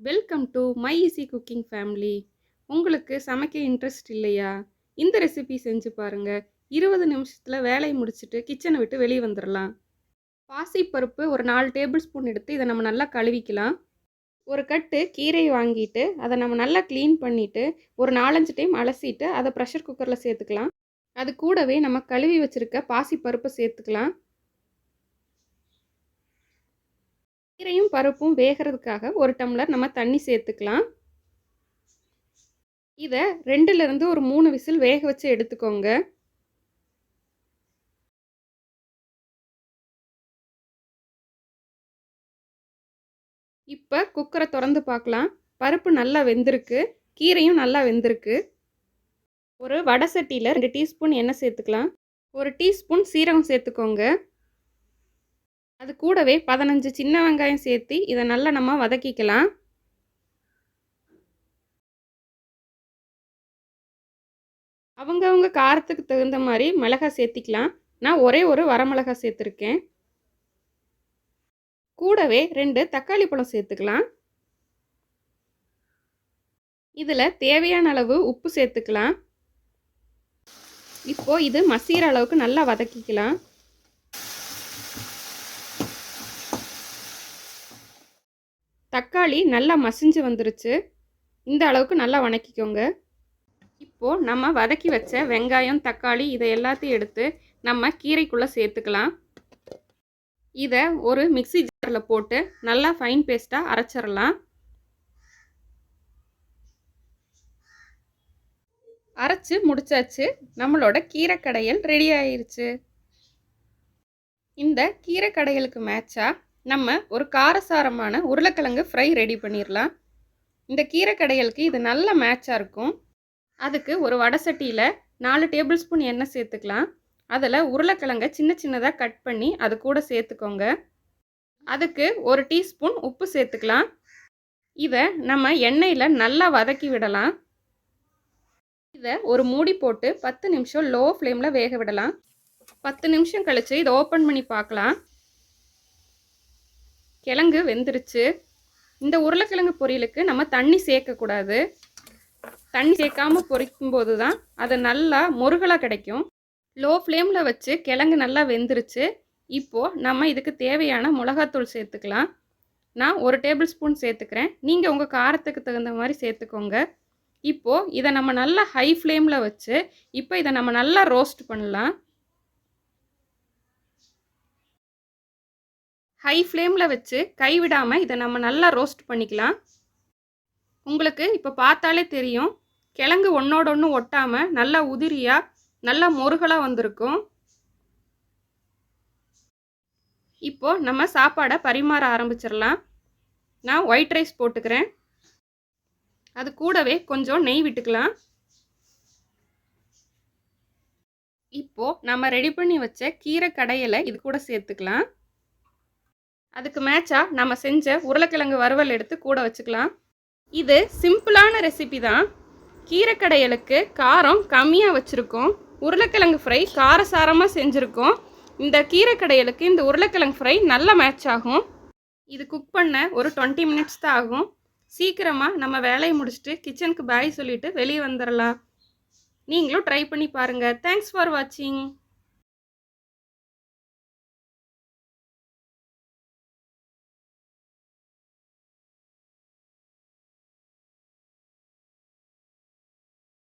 Welcome to my easy cooking family உங்களுக்கு சமைக்க interest இல்லையா? இந்த ரெசிபி செஞ்சு பாருங்கள் இருபது நிமிஷத்தில் வேலையை முடிச்சுட்டு கிச்சனை விட்டு வெளியே வந்துடலாம் பாசிப்பருப்பு ஒரு நாலு டேபிள் ஸ்பூன் எடுத்து இதை நம்ம நல்லா கழுவிக்கலாம். ஒரு கட்டு கீரை வாங்கிட்டு அதை நம்ம நல்லா க்ளீன் பண்ணிவிட்டு ஒரு நாலஞ்சு டைம் அலசிட்டு அதை ப்ரெஷர் குக்கரில் சேர்த்துக்கலாம். அது கூடவே நம்ம கழுவி வச்சுருக்க பாசிப்பருப்பை சேர்த்துக்கலாம். கீரையும் பருப்பும் வேகிறதுக்காக ஒரு டம்ளர் நம்ம தண்ணி சேர்த்துக்கலாம். இதை ரெண்டுலேருந்து ஒரு மூணு விசில் வேக வச்சு எடுத்துக்கோங்க. இப்போ குக்கரை திறந்து பார்க்கலாம் பருப்பு நல்லா வெந்திருக்கு. கீரையும் நல்லா வெந்திருக்கு. ஒரு வடை சட்டியில் ரெண்டு டீஸ்பூன் எண்ணெய் சேர்த்துக்கலாம். ஒரு டீஸ்பூன் சீரகம் சேர்த்துக்கோங்க. அது கூடவே பதினஞ்சு சின்ன வெங்காயம் சேர்த்து இதை நல்லா நம்ம வதக்கிக்கலாம். அவங்கவுங்க காரத்துக்கு தகுந்த மாதிரி மிளகாய் சேர்த்திக்கலாம். நான் ஒரே ஒரு வரமிளகாய் சேர்த்துருக்கேன். கூடவே ரெண்டு தக்காளி பழம் சேர்த்துக்கலாம். இதில் தேவையான அளவு உப்பு சேர்த்துக்கலாம். இப்போ இது மசீர அளவுக்கு நல்லா வதக்கிக்கலாம். தக்காளி நல்லா மசிஞ்சு வந்துருச்சு. இந்த அளவுக்கு நல்லா வணக்கிக்கோங்க. இப்போது நம்ம வதக்கி வச்ச வெங்காயம் தக்காளி இதை எல்லாத்தையும் எடுத்து நம்ம கீரைக்குள்ளே சேர்த்துக்கலாம். இதை ஒரு மிக்சி ஜாரில் போட்டு நல்லா ஃபைன் பேஸ்ட்டாக அரைச்சிடலாம். அரைச்சி முடிச்சாச்சு. நம்மளோட கீரை கடையல் ரெடி ஆயிருச்சு. இந்த கீரை கடையலுக்கு மேட்சாக நம்ம ஒரு காரசாரமான உருளைக்கிழங்கு ஃப்ரை ரெடி பண்ணிடலாம் இந்த கீரை கடையலுக்கு இது நல்ல மேட்சாக இருக்கும். அதுக்கு ஒரு வடை சட்டியில் நாலு டேபிள் ஸ்பூன் எண்ணெய் சேர்த்துக்கலாம். அதில் உருளைக்கிழங்கை சின்ன சின்னதாக கட் பண்ணி அது கூட சேர்த்துக்கோங்க. அதுக்கு ஒரு டீஸ்பூன் உப்பு சேர்த்துக்கலாம். இதை நம்ம எண்ணெயில் நல்லா வதக்கி விடலாம். இதை ஒரு மூடி போட்டு பத்து நிமிஷம் லோ ஃப்ளேமில் வேக விடலாம். பத்து நிமிஷம் கழித்து இதை ஓப்பன் பண்ணி பார்க்கலாம் கிழங்கு வெந்துருச்சு. இந்த உருளைக்கிழங்கு பொரியலுக்கு நம்ம தண்ணி சேர்க்கக்கூடாது. தண்ணி சேர்க்காமல் பொரிக்கும் போது தான் அது நல்லா முருகலாக கிடைக்கும். லோ ஃப்ளேமில் வச்சு கிழங்கு நல்லா வெந்துருச்சு. இப்போது நம்ம இதுக்கு தேவையான மிளகாத்தூள் சேர்த்துக்கலாம். நான் ஒரு டேபிள் ஸ்பூன் சேர்த்துக்கிறேன். நீங்கள் உங்கள் காரத்துக்கு தகுந்த மாதிரி சேர்த்துக்கோங்க. இப்போது இதை நம்ம நல்லா ஹை ஃப்ளேமில் வச்சு இப்போ இதை நம்ம நல்லா ரோஸ்ட் பண்ணலாம். ஹை ஃப்ளேமில் வச்சு கைவிடாமல் இதை நம்ம நல்லா ரோஸ்ட் பண்ணிக்கலாம். உங்களுக்கு இப்போ பார்த்தாலே தெரியும். கிழங்கு ஒன்றோட ஒன்று ஒட்டாமல் நல்லா உதிரியாக நல்லா முருகலாக வந்திருக்கும். இப்போது நம்ம சாப்பாடை பரிமாற ஆரம்பிச்சிடலாம். நான் ஒயிட் ரைஸ் போட்டுக்கிறேன். அது கூடவே கொஞ்சம் நெய் விட்டுக்கலாம். இப்போது நம்ம ரெடி பண்ணி வச்ச கீரை கடையலை இது கூட சேர்த்துக்கலாம். அதுக்கு மேட்சாக நம்ம செஞ்ச உருளைக்கிழங்கு வறுவல் எடுத்து கூட வச்சுக்கலாம். இது சிம்பிளான ரெசிபி தான். கீரைக்கடையலுக்கு காரம் கம்மியாக வச்சுருக்கோம். உருளைக்கிழங்கு ஃப்ரை காரசாரமாக செஞ்சுருக்கோம். இந்த கீரைக்கடையலுக்கு இந்த உருளைக்கிழங்கு ஃப்ரை நல்ல மேட்ச் ஆகும். இது குக் பண்ண ஒரு டுவெண்ட்டி மினிட்ஸ் தான் ஆகும். சீக்கிரமாக நம்ம வேலையை முடிச்சுட்டு கிச்சனுக்கு பாய் சொல்லிவிட்டு வெளியே வந்துடலாம் நீங்களும் ட்ரை பண்ணி பாருங்கள் தேங்க்ஸ் ஃபார் வாட்சிங்